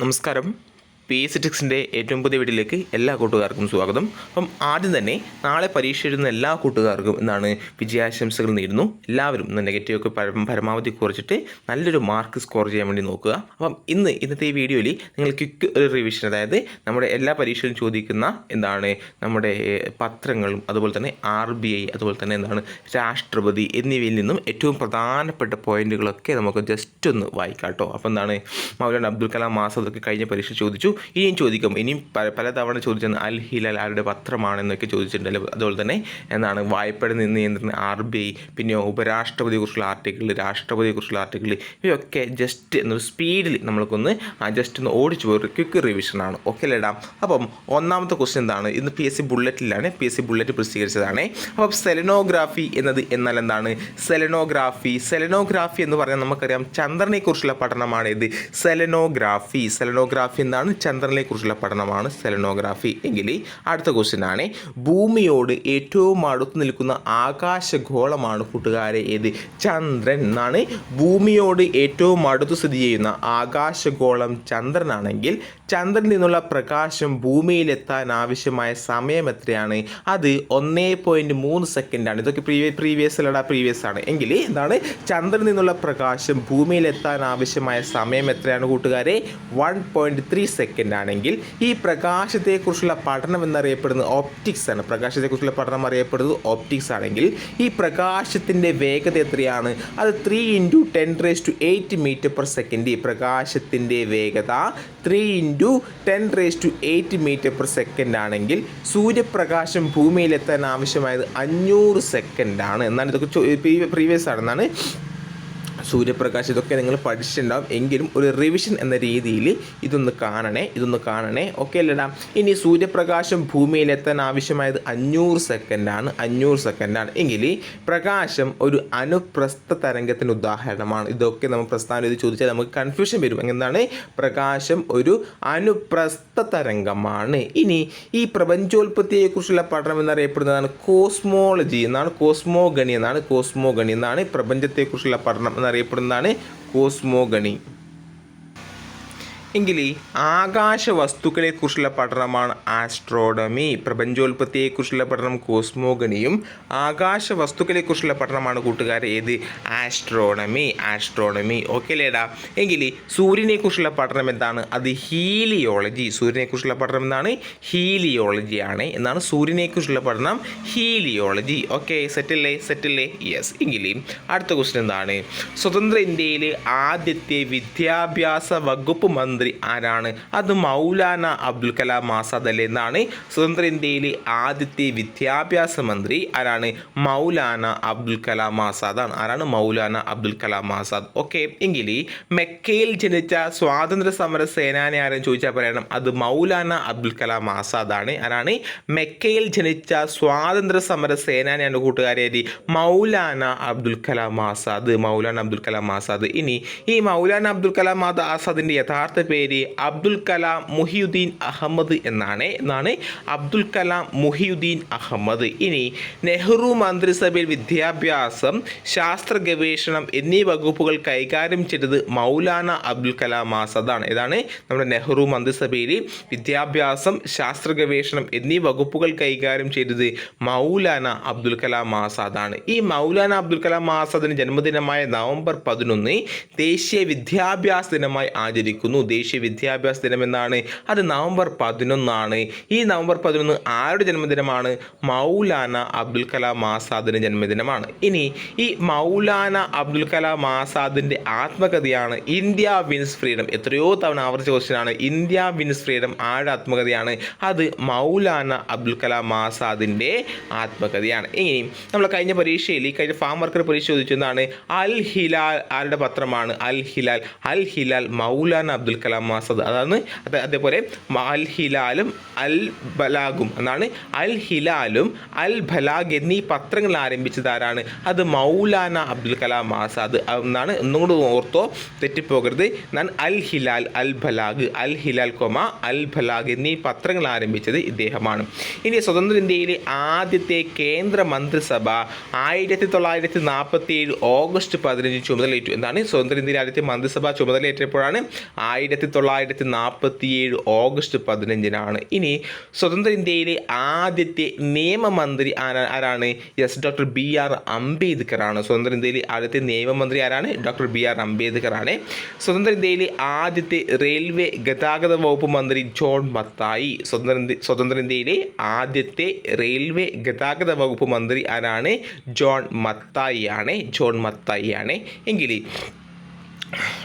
നമസ്കാരം. P S ഏറ്റവും പുതിയ വീട്ടിലേക്ക് എല്ലാ കൂട്ടുകാർക്കും സ്വാഗതം. അപ്പം ആദ്യം തന്നെ നാളെ പരീക്ഷ എഴുതുന്ന എല്ലാ കൂട്ടുകാർക്കും എന്നാണ് വിജയാശംസകൾ നേരുന്നു. എല്ലാവരും നെഗറ്റീവൊക്കെ പരമാവധി കുറച്ചിട്ട് നല്ലൊരു മാർക്ക് സ്കോർ ചെയ്യാൻ വേണ്ടി നോക്കുക. അപ്പം ഇന്ന് ഇന്നത്തെ ഈ വീഡിയോയിൽ നിങ്ങൾ ക്വിക്ക് ഒരു റിവിഷൻ അതായത് നമ്മുടെ എല്ലാ പരീക്ഷയിലും ചോദിക്കുന്ന എന്താണ് നമ്മുടെ പത്രങ്ങളും അതുപോലെ തന്നെ ആർ ബി ഐ അതുപോലെ തന്നെ എന്താണ് രാഷ്ട്രപതി എന്നിവയിൽ നിന്നും ഏറ്റവും പ്രധാനപ്പെട്ട പോയിന്റുകളൊക്കെ നമുക്ക് ജസ്റ്റ് ഒന്ന് വായിക്കാം കേട്ടോ. അപ്പോൾ എന്താണ് മൗലാന അബ്ദുൽ കലാം മാസം അതൊക്കെ കഴിഞ്ഞ പരീക്ഷ ചോദിച്ചു. ഇനിയും ചോദിക്കും. ഇനിയും പല പലതവണ ചോദിച്ചത് അൽ ഹിലാൽ ആരുടെ പത്രമാണെന്നൊക്കെ ചോദിച്ചിട്ടുണ്ടല്ലോ. അതുപോലെ തന്നെ എന്താണ് വായ്പയുടെ നിന്ന് നിയന്ത്രണം ആർ ബി ഐ പിന്നെ ഉപരാഷ്ട്രപതിയെക്കുറിച്ചുള്ള ആർട്ടിക്കിൾ രാഷ്ട്രപതിയെക്കുറിച്ചുള്ള ആർട്ടിക്കിൾ ഇവയൊക്കെ ജസ്റ്റ് എന്നൊരു സ്പീഡിൽ നമ്മൾക്കൊന്ന് ജസ്റ്റ് ഒന്ന് ഓടിച്ചു പോയി ക്വിക്ക് റിവിഷനാണ് ഓക്കെ ഇടാം അപ്പം ഒന്നാമത്തെ ക്വസ്റ്റ്യൻ എന്താണ്? ഇന്ന് പി എസ് സി ബുള്ളറ്റിലാണ് പി എസ് സി ബുള്ളറ്റ് പ്രസിദ്ധീകരിച്ചതാണ്. അപ്പം സെലനോഗ്രാഫി എന്നത് എന്നാൽ എന്താണ്? സെലനോഗ്രാഫി സെലനോഗ്രാഫി എന്ന് പറഞ്ഞാൽ നമുക്കറിയാം ചന്ദ്രനെക്കുറിച്ചുള്ള പഠനമാണ് ഇത് സെലനോഗ്രാഫി സെലനോഗ്രാഫി എന്താണ് ചന്ദ്രനെ കുറിച്ചുള്ള പഠനമാണ് സെലനോഗ്രാഫി. എങ്കിൽ അടുത്ത ക്വസ്റ്റ്യൻ ആണ്. ഭൂമിയോട് ഏറ്റവും അടുത്ത് നിൽക്കുന്ന ആകാശഗോളമാണ് കൂട്ടുകാരെ ഏത്? ചന്ദ്രൻ എന്നാണ്. ഭൂമിയോട് ഏറ്റവും അടുത്ത് സ്ഥിതി ചെയ്യുന്ന ആകാശഗോളം ചന്ദ്രനാണെങ്കിൽ ചന്ദ്രനിൽ നിന്നുള്ള പ്രകാശം ഭൂമിയിലെത്താൻ ആവശ്യമായ സമയം എത്രയാണ്? അത് ഒന്നേ പോയിന്റ് മൂന്ന് സെക്കൻഡാണ് ഇതൊക്കെ പ്രീവിയ പ്രീവിയസ് അല്ലടാ പ്രീവിയസ് ആണ്. എങ്കിൽ എന്താണ്? ചന്ദ്രനിൽ നിന്നുള്ള പ്രകാശം ഭൂമിയിലെത്താൻ ആവശ്യമായ സമയം എത്രയാണ് കൂട്ടുകാരെ? വൺ പോയിന്റ് ത്രീ സെക്കൻഡ് ആണെങ്കിൽ ഈ പ്രകാശത്തെക്കുറിച്ചുള്ള പഠനം എന്നറിയപ്പെടുന്നത് ഓപ്റ്റിക്സ് ആണ്. പ്രകാശത്തെക്കുറിച്ചുള്ള പഠനം അറിയപ്പെടുന്നത് ഓപ്റ്റിക്സ് ആണെങ്കിൽ ഈ പ്രകാശത്തിന്റെ വേഗത എത്രയാണ്? അത് three into ten raise to eight metre per second ഈ പ്രകാശത്തിന്റെ വേഗത three into ten raise to eight metre per second ആണെങ്കിൽ സൂര്യപ്രകാശം ഭൂമിയിലെത്താൻ ആവശ്യമായത് അഞ്ഞൂറ് സെക്കൻഡാണ് എന്നാണ് ഇതൊക്കെ പ്രീവിയസ് ആണ് എന്നാണ് സൂര്യപ്രകാശം ഇതൊക്കെ നിങ്ങൾ പഠിച്ചിട്ടുണ്ടാവും. എങ്കിലും ഒരു റിവിഷൻ എന്ന രീതിയിൽ ഇതൊന്ന് കാണണേ ഇതൊന്ന് കാണണേ. ഓക്കെ അല്ലടാ. ഇനി സൂര്യപ്രകാശം ഭൂമിയിൽ എത്താൻ ആവശ്യമായത് അഞ്ഞൂറ് സെക്കൻഡാണ് അഞ്ഞൂറ് സെക്കൻഡാണ് എങ്കിൽ പ്രകാശം ഒരു അനുപ്രസ്ഥ തരംഗത്തിന് ഉദാഹരണമാണ്. ഇതൊക്കെ നമ്മൾ പ്രസ്ഥാനം ഇത് ചോദിച്ചാൽ നമുക്ക് കൺഫ്യൂഷൻ വരും. എന്താണ്? പ്രകാശം ഒരു അനുപ്രസ്ഥ തരംഗമാണ്. ഇനി ഈ പ്രപഞ്ചോൽപത്തിയെക്കുറിച്ചുള്ള പഠനം എന്നറിയപ്പെടുന്നതാണ് കോസ്മോളജി എന്നാണ്. കോസ്മോഗണി എന്നാണ്. കോസ്മോഗണി എന്നാണ് പ്രപഞ്ചത്തെക്കുറിച്ചുള്ള പഠനം എന്നറിയപ്പെടുന്നതാണ് കോസ്മോഗണി. എങ്കിൽ ആകാശ വസ്തുക്കളെക്കുറിച്ചുള്ള പഠനമാണ് ആസ്ട്രോണമി. പ്രപഞ്ചോൽപത്തിയെക്കുറിച്ചുള്ള പഠനം കോസ്മോഗണിയും ആകാശ വസ്തുക്കളെക്കുറിച്ചുള്ള പഠനമാണ് കൂട്ടുകാരെ ഏത്? ആസ്ട്രോണമി. ആസ്ട്രോണമി. ഓക്കെ ലേടാ എങ്കിൽ സൂര്യനെക്കുറിച്ചുള്ള പഠനം എന്താണ്? അത് ഹീലിയോളജി. സൂര്യനെക്കുറിച്ചുള്ള പഠനം എന്താണ്? ഹീലിയോളജി ആണ് എന്നാണ് സൂര്യനെക്കുറിച്ചുള്ള പഠനം ഹീലിയോളജി. ഓക്കെ സെറ്റല്ലേ? സെറ്റല്ലേ? യെസ്. എങ്കിൽ അടുത്ത ക്വസ്റ്റ്യൻ എന്താണ്? സ്വതന്ത്ര ഇന്ത്യയിലെ ആദ്യത്തെ വിദ്യാഭ്യാസ വകുപ്പ് മന്ത്രി ആരാണ്? അത് മൗലാന അബ്ദുൽ കലാം ആസാദ് അല്ലേ എന്നാണ് സ്വതന്ത്ര ഇന്ത്യയിലെ ആദ്യത്തെ വിദ്യാഭ്യാസ മന്ത്രി ആരാണ്? മൗലാന അബ്ദുൽ കലാം ആസാദാണ് ആരാണ് മൗലാന അബ്ദുൽ കലാം ആസാദ്? ഓക്കെ എങ്കിൽ മെക്കയിൽ ജനിച്ച സ്വാതന്ത്ര്യ സമര സേനാനി ആരെന്ന് ചോദിച്ചാൽ പറയണം. അത് മൗലാന അബ്ദുൽ കലാം ആസാദാണ് ആരാണ്? മെക്കയിൽ ജനിച്ച സ്വാതന്ത്ര്യ സമര സേനാനിയാണ് കൂട്ടുകാരെ? മൗലാന അബ്ദുൽ കലാം ആസാദ്. മൗലാന അബ്ദുൽ കലാം ആസാദ്. ഇനി ഈ മൗലാന അബ്ദുൽ കലാം ആസാദിന്റെ യഥാർത്ഥ പേര് അബ്ദുൽ കലാം മുഹിയുദ്ദീൻ അഹമ്മദ് എന്നാണ്. എന്നാണ് അബ്ദുൽ കലാം മുഹിയുദ്ദീൻ അഹമ്മദ്. ഇനി നെഹ്റു മന്ത്രിസഭയിൽ വിദ്യാഭ്യാസം ശാസ്ത്ര ഗവേഷണം എന്നീ വകുപ്പുകൾ കൈകാര്യം ചെയ്തത് മൗലാന അബ്ദുൽ കലാം ആസാദാണ്. ഇതാണ് നമ്മുടെ നെഹ്റു മന്ത്രിസഭയിൽ വിദ്യാഭ്യാസം ശാസ്ത്ര ഗവേഷണം എന്നീ വകുപ്പുകൾ കൈകാര്യം ചെയ്തത് മൗലാന അബ്ദുൽ കലാം ആസാദാണ്. ഈ മൗലാന അബ്ദുൽ കലാം ആസാദിന് ജന്മദിനമായ നവംബർ പതിനൊന്ന് ദേശീയ വിദ്യാഭ്യാസ ദിനമായി ആചരിക്കുന്നു. ദേശീയ വിദ്യാഭ്യാസ ദിനം എന്നാണ് അത് നവംബർ പതിനൊന്നാണ്. ഈ നവംബർ പതിനൊന്ന് ആരുടെ ജന്മദിനമാണ്? മൗലാന അബ്ദുൽ കലാം ആസാദിന്റെ ജന്മദിനമാണ്. ഇനി ഈ മൗലാന അബ്ദുൽ കലാം ആസാദിന്റെ ആത്മകഥയാണ് ഇന്ത്യ വിൻസ് ഫ്രീഡം. എത്രയോ തവണ ആവർത്തിച്ച ക്വസ്റ്റ്യനാണ് ഇന്ത്യ വിൻസ് ഫ്രീഡം ആരുടെ ആത്മകഥയാണ്? അത് മൗലാന അബ്ദുൽ കലാം ആസാദിന്റെ ആത്മകഥയാണ്. ഇനി നമ്മൾ കഴിഞ്ഞ പരീക്ഷയിൽ ഈ കഴിഞ്ഞ ഫാം വർക്കർ പരീക്ഷ ചോദിച്ചതാണ് അൽ ഹിലാൽ ആരുടെ പത്രമാണ്? അൽ ഹിലാൽ. അൽ ഹിലാൽ മൗലാന അബ്ദുൽ കലാം ആസാദ് അതാണ് അത് അതേപോലെ അൽ ഹിലാലും അൽ ബലാഗും എന്നാണ് അൽ ഹിലാലും അൽ ബലാഗ് എന്നീ പത്രങ്ങൾ ആരംഭിച്ചത് ആരാണ്? അത് മൗലാന അബ്ദുൽ കലാം ആസാദ്. എന്നാണ് ഒന്നും കൂടി ഓർത്തോ തെറ്റിപ്പോകരുത്. ഞാൻ അൽ ഹിലാൽ അൽ ബലാഗ് അൽ ഹിലാൽ കൊമ അൽ ബലാഗ് എന്നീ പത്രങ്ങൾ ആരംഭിച്ചത് ഇദ്ദേഹമാണ്. ഇനി സ്വതന്ത്ര ഇന്ത്യയിലെ ആദ്യത്തെ കേന്ദ്ര മന്ത്രിസഭ ആയിരത്തി തൊള്ളായിരത്തി നാൽപ്പത്തി ഏഴ് ഓഗസ്റ്റ് പതിനഞ്ച് ചുമതലയേറ്റു. എന്താണ്? സ്വതന്ത്ര ഇന്ത്യയിലെ ആദ്യത്തെ മന്ത്രിസഭ ചുമതലയേറ്റപ്പോഴാണ് ആയിരത്തി ആയിരത്തി തൊള്ളായിരത്തി നാൽപ്പത്തി ഏഴ് ഓഗസ്റ്റ് പതിനഞ്ചിനാണ്. ഇനി സ്വതന്ത്ര ഇന്ത്യയിലെ ആദ്യത്തെ നിയമമന്ത്രി ആരാണ്? Yes doctor B R Ambedkar ആണ് സ്വതന്ത്ര ഇന്ത്യയിലെ ആദ്യത്തെ നിയമമന്ത്രി ആരാണ്? ഡോക്ടർ ബി ആർ അംബേദ്കർ ആണ് സ്വതന്ത്ര ഇന്ത്യയിലെ ആദ്യത്തെ റെയിൽവേ ഗതാഗത വകുപ്പ് മന്ത്രി ജോൺ മത്തായി. സ്വതന്ത്ര സ്വതന്ത്ര ഇന്ത്യയിലെ ആദ്യത്തെ റെയിൽവേ ഗതാഗത വകുപ്പ് മന്ത്രി ആരാണ്? ജോൺ മത്തായി ആണ് ജോൺ മത്തായി ആണ് എങ്കിൽ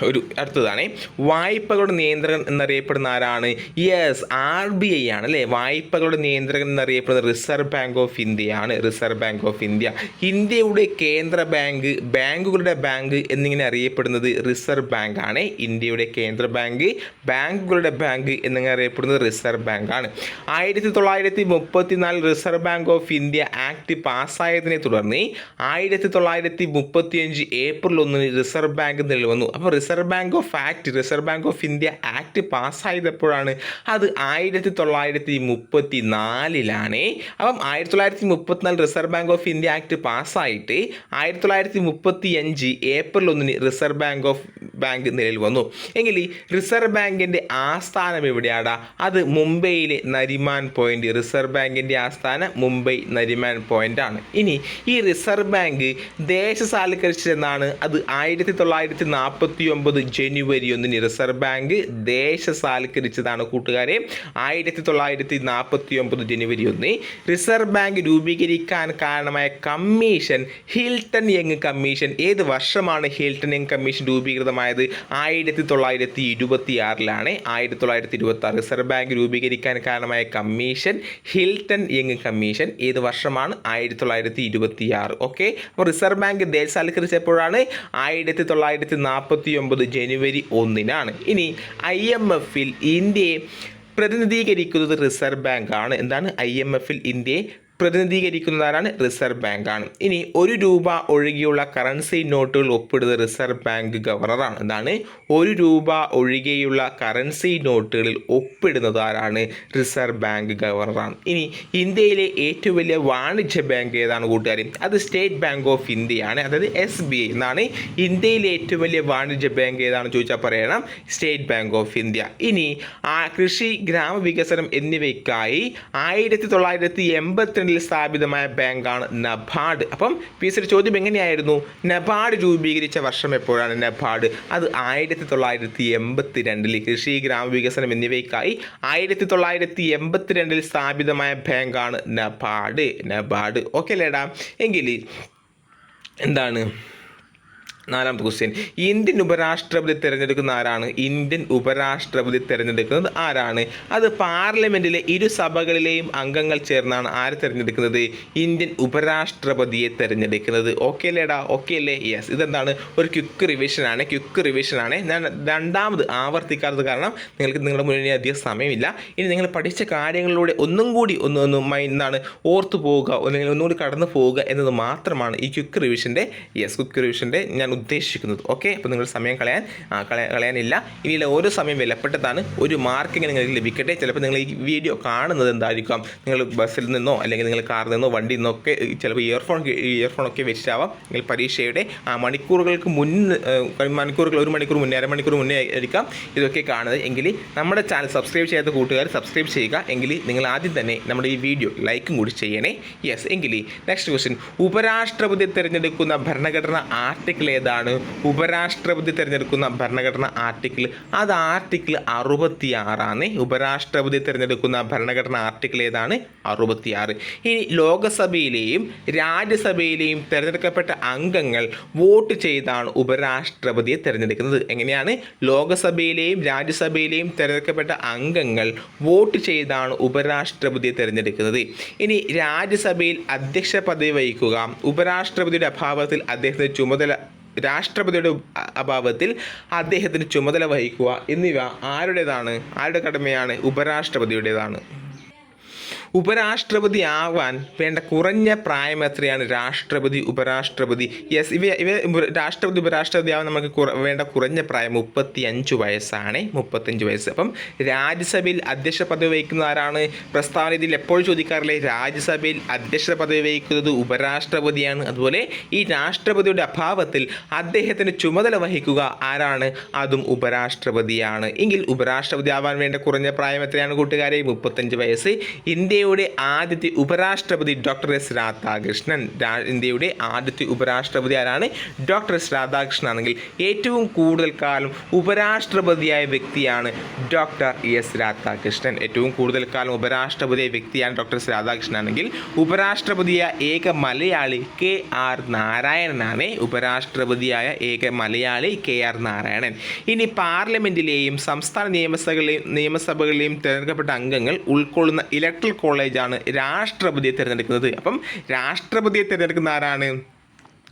ഒരു അടുത്തതാണ്. വായ്പകളുടെ നിയന്ത്രകൻ എന്നറിയപ്പെടുന്ന ആരാണ്? യെസ് ആർ ബി ഐ ആണ് അല്ലേ? വായ്പകളുടെ നിയന്ത്രകൻ എന്നറിയപ്പെടുന്നത് റിസർവ് ബാങ്ക് ഓഫ് ഇന്ത്യയാണ് റിസർവ് ബാങ്ക് ഓഫ് ഇന്ത്യ ഇന്ത്യയുടെ കേന്ദ്ര ബാങ്ക് ബാങ്കുകളുടെ ബാങ്ക് എന്നിങ്ങനെ അറിയപ്പെടുന്നത് റിസർവ് ബാങ്ക് ആണ്. ഇന്ത്യയുടെ കേന്ദ്ര ബാങ്ക് ബാങ്കുകളുടെ ബാങ്ക് എന്നിങ്ങനെ അറിയപ്പെടുന്നത് റിസർവ് ബാങ്ക് ആണ്. ആയിരത്തി തൊള്ളായിരത്തി മുപ്പത്തിനാല് Reserve Bank of India Act പാസ്സായതിനെ തുടർന്ന് ആയിരത്തി തൊള്ളായിരത്തി മുപ്പത്തിയഞ്ച് ഏപ്രിൽ ഒന്നിന് റിസർവ് ബാങ്ക് നിലവിൽ വന്നു. അപ്പോൾ reserve bank of act reserve bank of India act പാസ്സായതെപ്പോഴാണ് അത് ആയിരത്തി തൊള്ളായിരത്തി മുപ്പത്തി നാലിലാണ് അപ്പം ആയിരത്തി തൊള്ളായിരത്തി മുപ്പത്തിനാല് reserve bank of India act പാസ്സായിട്ട് ആയിരത്തി തൊള്ളായിരത്തി മുപ്പത്തി അഞ്ച് ഏപ്രിൽ ഒന്നിന് റിസർവ് ബാങ്ക് ഓഫ് ബാങ്ക് നിലയിൽ വന്നു. എങ്കിൽ ഈ റിസർവ് ബാങ്കിന്റെ ആസ്ഥാനം എവിടെയാടാ? അത് മുംബൈയിലെ നരിമാൻ പോയിന്റ്. റിസർവ് ബാങ്കിന്റെ ആസ്ഥാനം മുംബൈ നരിമാൻ പോയിന്റ് ആണ് ഇനി ഈ റിസർവ് ബാങ്ക് ദേശസാൽക്കരിച്ചതെന്നാണ് അത് ആയിരത്തി തൊള്ളായിരത്തി നാൽപ്പത്തി ഒമ്പത് ജനുവരി ഒന്നിന് റിസർവ് ബാങ്ക് ദേശസാൽക്കരിച്ചതാണ് കൂട്ടുകാരെ. ആയിരത്തി തൊള്ളായിരത്തി നാൽപ്പത്തി ഒമ്പത് ജനുവരി ഒന്ന് റിസർവ് ബാങ്ക് രൂപീകരിക്കാൻ കാരണമായ കമ്മീഷൻ ഹിൽട്ടൺ യങ് കമ്മീഷൻ. ഏത് വർഷമാണ് ഹിൽട്ടൺ യങ് കമ്മീഷൻ രൂപീകൃതമായത് ആയിരത്തി തൊള്ളായിരത്തി ഇരുപത്തി ആറിലാണ് ആയിരത്തി തൊള്ളായിരത്തി ഇരുപത്തി ആറ് റിസർവ് ബാങ്ക് രൂപീകരിക്കാൻ കാരണമായ കമ്മീഷൻ ഹിൽട്ടൺ യങ് കമ്മീഷൻ ഏത് വർഷമാണ്? ആയിരത്തി തൊള്ളായിരത്തി ഇരുപത്തി ആറ് ഓക്കെ? അപ്പോൾ റിസർവ് ബാങ്ക് ദേശസാൽക്കരിച്ചപ്പോഴാണ് ആയിരത്തി തൊള്ളായിരത്തി നാൽപ്പത്തി ഒമ്പത് ജനുവരി ഒന്നിനാണ്. ഇനി ഐ എം എഫിൽ ഇന്ത്യയെ പ്രതിനിധീകരിക്കുന്നത് റിസർവ് ബാങ്ക് ആണ് എന്താണ്? ഐ എം എഫിൽ ഇന്ത്യയെ പ്രതിനിധീകരിക്കുന്നതാരാണ്? റിസർവ് ബാങ്ക് ആണ് ഇനി ഒരു രൂപ ഒഴികെയുള്ള കറൻസി നോട്ടുകൾ ഒപ്പിടുന്നത് റിസർവ് ബാങ്ക് ഗവർണറാണ്. എന്താണ് ഒരു രൂപ ഒഴികെയുള്ള കറൻസി നോട്ടുകളിൽ ഒപ്പിടുന്നത് ആരാണ് റിസർവ് ബാങ്ക് ഗവർണറാണ്. ഇനി ഇന്ത്യയിലെ ഏറ്റവും വലിയ വാണിജ്യ ബാങ്ക് ഏതാണ് കൂട്ടുകാർ അത് സ്റ്റേറ്റ് ബാങ്ക് ഓഫ് ഇന്ത്യയാണ്. അതായത് എസ് ബി ഐ. എന്നാണ് ഇന്ത്യയിലെ ഏറ്റവും വലിയ വാണിജ്യ ബാങ്ക് ഏതാണെന്ന് ചോദിച്ചാൽ പറയണം. State bank of India. ഇനി കൃഷി ഗ്രാമവികസനം എന്നിവയ്ക്കായി ആയിരത്തി തൊള്ളായിരത്തി എൺപത്തിരണ്ടിൽ സ്ഥാപിതമായ ബാങ്കാണ് നബാഡ് അപ്പം പി എസ് ചോദ്യം എങ്ങനെയായിരുന്നു? നബാഡ് രൂപീകരിച്ച വർഷം എപ്പോഴാണ് നബാഡ് അത് ആയിരത്തി തൊള്ളായിരത്തി എൺപത്തി രണ്ടിൽ കൃഷി ഗ്രാമവികസനം എന്നിവയ്ക്കായി ആയിരത്തി തൊള്ളായിരത്തി എൺപത്തി രണ്ടിൽ സ്ഥാപിതമായ ബാങ്കാണ് നബാഡ് നബാഡ് ഓക്കെ അല്ലേടാ എങ്കിൽ എന്താണ്? നാലാമത്തെ ക്വസ്റ്റ്യൻ. ഇന്ത്യൻ ഉപരാഷ്ട്രപതി തിരഞ്ഞെടുക്കുന്ന ആരാണ്? ഇന്ത്യൻ ഉപരാഷ്ട്രപതി തിരഞ്ഞെടുക്കുന്നത് ആരാണ്? അത് പാർലമെന്റിലെ ഇരു സഭകളിലെയും അംഗങ്ങൾ ചേർന്നാണ് ആരെ തിരഞ്ഞെടുക്കുന്നത്? ഇന്ത്യൻ ഉപരാഷ്ട്രപതിയെ തിരഞ്ഞെടുക്കുന്നത്. ഓക്കെ അല്ലേടാ? ഓക്കെ അല്ലേ? യെസ് ഇതെന്താണ്? ഒരു ക്വിക്ക് റിവിഷനാണ് ക്വിക്ക് റിവിഷനാണ് ഞാൻ രണ്ടാമത് ആവർത്തിക്കാത്തത് കാരണം നിങ്ങൾക്ക് നിങ്ങളുടെ മുന്നിൽ അധികം സമയമില്ല. ഇനി നിങ്ങൾ പഠിച്ച കാര്യങ്ങളിലൂടെ ഒന്നും കൂടി ഒന്ന് ഒന്ന് മൈൻഡാണ് ഓർത്തു പോവുക. അല്ലെങ്കിൽ ഒന്നുകൂടി കടന്നു പോവുക എന്നത് മാത്രമാണ് ഈ ക്വിക്ക് റിവിഷന്റെ യെസ് ക്വിക്ക് റിവിഷന്റെ ഞാൻ ഉദ്ദേശിക്കുന്നത്. ഓക്കെ അപ്പോൾ നിങ്ങൾ സമയം കളയാൻ കളയാനില്ല. ഇനിയുള്ള ഓരോ സമയം വിലപ്പെട്ടതാണ്. ഒരു മാർക്കിങ്ങനെ നിങ്ങൾക്ക് ലഭിക്കട്ടെ. ചിലപ്പോൾ നിങ്ങൾ ഈ വീഡിയോ കാണുന്നത് എന്തായിരിക്കാം? നിങ്ങൾ ബസ്സിൽ നിന്നോ അല്ലെങ്കിൽ നിങ്ങൾ കാറിൽ നിന്നോ വണ്ടിയിൽ നിന്നോ ഒക്കെ ചിലപ്പോൾ ഇയർഫോൺ ഇയർഫോൺ ഒക്കെ വെച്ചിട്ടാവാം നിങ്ങൾ പരീക്ഷയുടെ ആ മണിക്കൂറുകൾക്ക് ഏഹ്, മണിക്കൂറുകൾ ഒരു മണിക്കൂർ മുന്നേ അരമണിക്കൂർ മുന്നേ ആയിരിക്കാം ഇതൊക്കെ കാണുന്നത്. എങ്കിൽ നമ്മുടെ ചാനൽ സബ്സ്ക്രൈബ് ചെയ്യാത്ത കൂട്ടുകാർ സബ്സ്ക്രൈബ് ചെയ്യുക. എങ്കിൽ നിങ്ങൾ ആദ്യം തന്നെ നമ്മുടെ ഈ വീഡിയോ ലൈക്കും കൂടി ചെയ്യണേ. യെസ് എങ്കിൽ നെക്സ്റ്റ് ക്വസ്റ്റ്യൻ ഉപരാഷ്ട്രപതി തിരഞ്ഞെടുക്കുന്ന ഭരണഘടന ആർട്ടിക്കിൾ ഏതാണ് ഉപരാഷ്ട്രപതി തിരഞ്ഞെടുക്കുന്ന ഭരണഘടന ആർട്ടിക്കിൾ. അത് ആർട്ടിക്കിൾ അറുപത്തി ആറാണ് ഉപരാഷ്ട്രപതി തിരഞ്ഞെടുക്കുന്ന ഭരണഘടന ആർട്ടിക്കിൾ ഏതാണ്? അറുപത്തിയാറ്. ഇനി ലോകസഭയിലെയും രാജ്യസഭയിലെയും തിരഞ്ഞെടുക്കപ്പെട്ട അംഗങ്ങൾ വോട്ട് ചെയ്താണ് ഉപരാഷ്ട്രപതിയെ തിരഞ്ഞെടുക്കുന്നത്. എങ്ങനെയാണ്? ലോകസഭയിലെയും രാജ്യസഭയിലെയും തിരഞ്ഞെടുക്കപ്പെട്ട അംഗങ്ങൾ വോട്ട് ചെയ്താണ് ഉപരാഷ്ട്രപതിയെ തിരഞ്ഞെടുക്കുന്നത്. ഇനി രാജ്യസഭയിൽ അധ്യക്ഷ പദവി വഹിക്കുക. ഉപരാഷ്ട്രപതിയുടെ അഭാവത്തിൽ അദ്ദേഹത്തിന് ചുമതല രാഷ്ട്രപതിയുടെ അഭാവത്തിൽ അദ്ദേഹത്തിന് ചുമതല വഹിക്കുക എന്നിവ ആരുടേതാണ്? ആരുടെ കടമയാണ്? ഉപരാഷ്ട്രപതിയുടേതാണ്. ഉപരാഷ്ട്രപതി ആവാൻ വേണ്ട കുറഞ്ഞ പ്രായം എത്രയാണ്? രാഷ്ട്രപതി ഉപരാഷ്ട്രപതി. യെസ് ഇവ ഇവ രാഷ്ട്രപതി ഉപരാഷ്ട്രപതി ആവാൻ നമുക്ക് വേണ്ട കുറഞ്ഞ പ്രായം മുപ്പത്തി അഞ്ച് വയസ്സാണ്. മുപ്പത്തഞ്ച് വയസ്സ്. അപ്പം രാജ്യസഭയിൽ അധ്യക്ഷ പദവി വഹിക്കുന്ന ആരാണ്? പ്രസ്താവന ഇതിൽ എപ്പോഴും ചോദിക്കാറില്ലേ? രാജ്യസഭയിൽ അധ്യക്ഷ പദവി വഹിക്കുന്നത് ഉപരാഷ്ട്രപതിയാണ്. അതുപോലെ ഈ രാഷ്ട്രപതിയുടെ അഭാവത്തിൽ അദ്ദേഹത്തിന് ചുമതല വഹിക്കുക ആരാണ്? അതും ഉപരാഷ്ട്രപതിയാണ്. എങ്കിൽ ഉപരാഷ്ട്രപതി ആവാൻ വേണ്ട കുറഞ്ഞ പ്രായം എത്രയാണ് കൂട്ടുകാരെ? മുപ്പത്തഞ്ച് വയസ്സ്. ഇന്ത്യയുടെ ആദ്യത്തെ ഉപരാഷ്ട്രപതി ഡോക്ടർ എസ് രാധാകൃഷ്ണൻ. ഇന്ത്യയുടെ ആദ്യത്തെ ഉപരാഷ്ട്രപതി ആരാണ്? ഡോക്ടർ എസ് രാധാകൃഷ്ണൻ ആണെങ്കിൽ ഏറ്റവും കൂടുതൽ കാലം ഉപരാഷ്ട്രപതിയായ വ്യക്തിയാണ് ഡോക്ടർ എസ് രാധാകൃഷ്ണൻ. ഏറ്റവും കൂടുതൽ കാലം ഉപരാഷ്ട്രപതിയായ വ്യക്തിയാണ് ഡോക്ടർ എസ് രാധാകൃഷ്ണൻ ആണെങ്കിൽ ഉപരാഷ്ട്രപതിയായ ഏക മലയാളി കെ ആർ നാരായണനാണ് ഉപരാഷ്ട്രപതിയായ ഏക മലയാളി കെ ആർ നാരായണൻ. ഇനി പാർലമെന്റിലെയും സംസ്ഥാന നിയമസഭകളിലെയും നിയമസഭകളിലെയും തിരഞ്ഞെടുക്കപ്പെട്ട അംഗങ്ങൾ ഉൾക്കൊള്ളുന്ന ഇലക്ട്രൽ കോളേജാണ് രാഷ്ട്രപതിയെ തിരഞ്ഞെടുക്കുന്നത്. അപ്പം രാഷ്ട്രപതിയെ തിരഞ്ഞെടുക്കുന്ന ആരാണ്?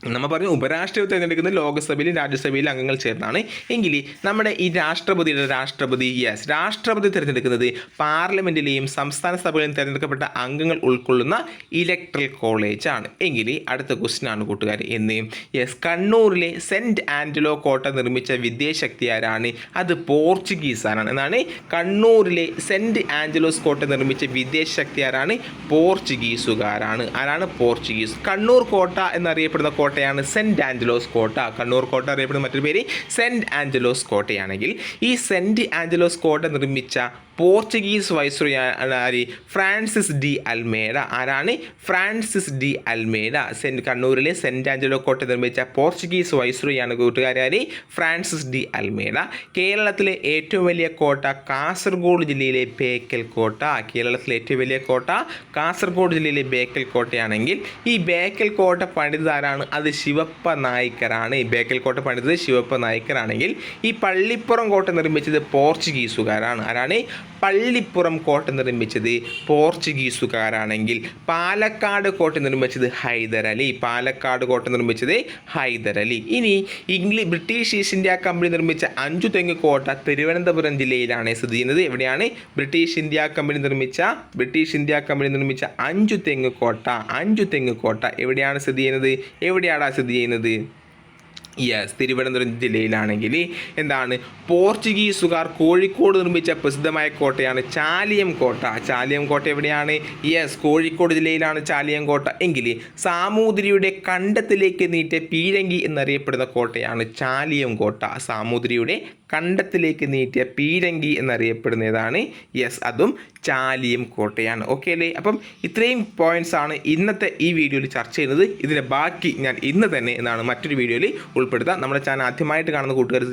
നമ്മൾ പറഞ്ഞു ഉപരാഷ്ട്രപതി തിരഞ്ഞെടുക്കുന്നത് ലോകസഭയിലും രാജ്യസഭയിലും അംഗങ്ങൾ ചേർന്നാണ്. എങ്കിൽ നമ്മുടെ ഈ രാഷ്ട്രപതിയുടെ രാഷ്ട്രപതി യെസ് രാഷ്ട്രപതി തിരഞ്ഞെടുക്കുന്നത് പാർലമെന്റിലെയും സംസ്ഥാന സഭയിലും തിരഞ്ഞെടുക്കപ്പെട്ട അംഗങ്ങൾ ഉൾക്കൊള്ളുന്ന ഇലക്ട്രൽ കോളേജ് ആണ്. എങ്കിൽ അടുത്ത ക്വസ്റ്റ്യൻ ആണ് കൂട്ടുകാർ എന്ന്. യെസ് കണ്ണൂരിലെ സെന്റ് ആൻഡലോ കോട്ട നിർമ്മിച്ച വിദ്യാശക്തി ആരാണ്? അത് പോർച്ചുഗീസാണ് എന്നാണ് കണ്ണൂരിലെ സെന്റ് ആഞ്ചലോസ് കോട്ട നിർമ്മിച്ച വിദേശശക്തി ആരാണ്? പോർച്ചുഗീസുകാരാണ്. ആരാണ് പോർച്ചുഗീസ്? കണ്ണൂർ കോട്ട എന്നറിയപ്പെടുന്ന കോട്ടയാണ് സെന്റ് ആഞ്ചലോസ് കോട്ട. കണ്ണൂർ കോട്ട അറിയപ്പെടുന്ന മറ്റൊരു പേര് സെന്റ് ആഞ്ചലോസ് കോട്ടയാണെങ്കിൽ ഈ സെന്റ് ആഞ്ചലോസ് കോട്ട നിർമ്മിച്ച പോർച്ചുഗീസ് വൈസ്രോയി ആര്? ഫ്രാൻസിസ് ഡി അൽമേഡ ആരാണ്? ഫ്രാൻസിസ് ഡി അൽമേഡ സെന്റ് കണ്ണൂരിലെ സെന്റ് ആഞ്ചലോ കോട്ട നിർമ്മിച്ച പോർച്ചുഗീസ് വൈസ്രോയാണ് കൂട്ടുകാരി ഫ്രാൻസിസ് ഡി അൽമേഡ കേരളത്തിലെ ഏറ്റവും വലിയ കോട്ട കാസർഗോഡ് ജില്ലയിലെ ബേക്കൽ കോട്ട. കേരളത്തിലെ ഏറ്റവും വലിയ കോട്ട കാസർഗോഡ് ജില്ലയിലെ ബേക്കൽ കോട്ടയാണെങ്കിൽ ഈ ബേക്കൽ കോട്ട പണിതാരാണ് അത് ശിവപ്പ നായിക്കറാണ്. ഈ ബേക്കൽ കോട്ട പണിതത് ശിവപ്പ നായിക്കറാണെങ്കിൽ ഈ പള്ളിപ്പുറം കോട്ട നിർമ്മിച്ചത് പോർച്ചുഗീസുകാരാണ്. ആരാണ്? പള്ളിപ്പുറം കോട്ട നിർമ്മിച്ചത് പോർച്ചുഗീസുകാരാണെങ്കിൽ പാലക്കാട് കോട്ട നിർമ്മിച്ചത് ഹൈദരലി പാലക്കാട് കോട്ട നിർമ്മിച്ചത് ഹൈദരലി ഇനി English British East India company നിർമ്മിച്ച അഞ്ചു തെങ്ങ് കോട്ട തിരുവനന്തപുരം ജില്ലയിലാണ് സ്ഥിതി ചെയ്യുന്നത്. എവിടെയാണ്? ബ്രിട്ടീഷ് ഇന്ത്യ കമ്പനി നിർമ്മിച്ച ബ്രിട്ടീഷ് ഇന്ത്യ കമ്പനി നിർമ്മിച്ച അഞ്ചു തെങ്ങ് കോട്ട അഞ്ചു തെങ്ങ് കോട്ട എവിടെയാണ് സ്ഥിതി ചെയ്യുന്നത്? എവിടെയാണ് സ്ഥിതി ചെയ്യുന്നത്? യെസ് തിരുവനന്തപുരം ജില്ലയിലാണെങ്കിൽ എന്താണ്? പോർച്ചുഗീസുകാർ കോഴിക്കോട് നിർമ്മിച്ച പ്രസിദ്ധമായ കോട്ടയാണ് ചാലിയം കോട്ട. ചാലിയം കോട്ട എവിടെയാണ്? യെസ് കോഴിക്കോട് ജില്ലയിലാണ് ചാലിയം കോട്ട. എങ്കിൽ സാമൂതിരിയുടെ കണ്ടത്തിലേക്ക് നീട്ടിയ പീരങ്കി എന്നറിയപ്പെടുന്ന കോട്ടയാണ് ചാലിയം കോട്ട. സാമൂതിരിയുടെ കണ്ടത്തിലേക്ക് നീട്ടിയ പീരങ്കി എന്നറിയപ്പെടുന്നതാണ് യെസ് അതും ചാലിയം കോട്ടയാണ്. ഓക്കെ അല്ലേ? അപ്പം ഇത്രയും പോയിന്റ്സ് ആണ് ഇന്നത്തെ ഈ വീഡിയോയിൽ ചർച്ച ചെയ്യുന്നത്. ഇതിന്റെ ബാക്കി ഞാൻ ഇന്ന് തന്നെ എന്നാണ് മറ്റൊരു വീഡിയോയിൽ ഉൾപ്പെടുത്താം. നമ്മുടെ ചാനൽ ആദ്യമായിട്ട് കാണുന്ന കൂട്ടുകാർ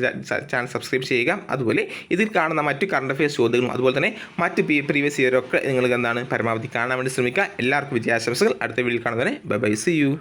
ചാനൽ സബ്സ്ക്രൈബ് ചെയ്യുക. അതുപോലെ ഇതിൽ കാണുന്ന മറ്റ് കറണ്ട് അഫയേഴ്സ് ചോദ്യങ്ങളും അതുപോലെ തന്നെ മറ്റ് പ്രീവിയസ് ഇയറൊക്കെ നിങ്ങൾക്ക് എന്താണ് പരമാവധി കാണാൻ വേണ്ടി ശ്രമിക്കുക. എല്ലാവർക്കും വിജയാശംസകൾ. അടുത്ത വീഡിയോയിൽ കാണുന്നതിനെ ബൈ ബൈ സി യു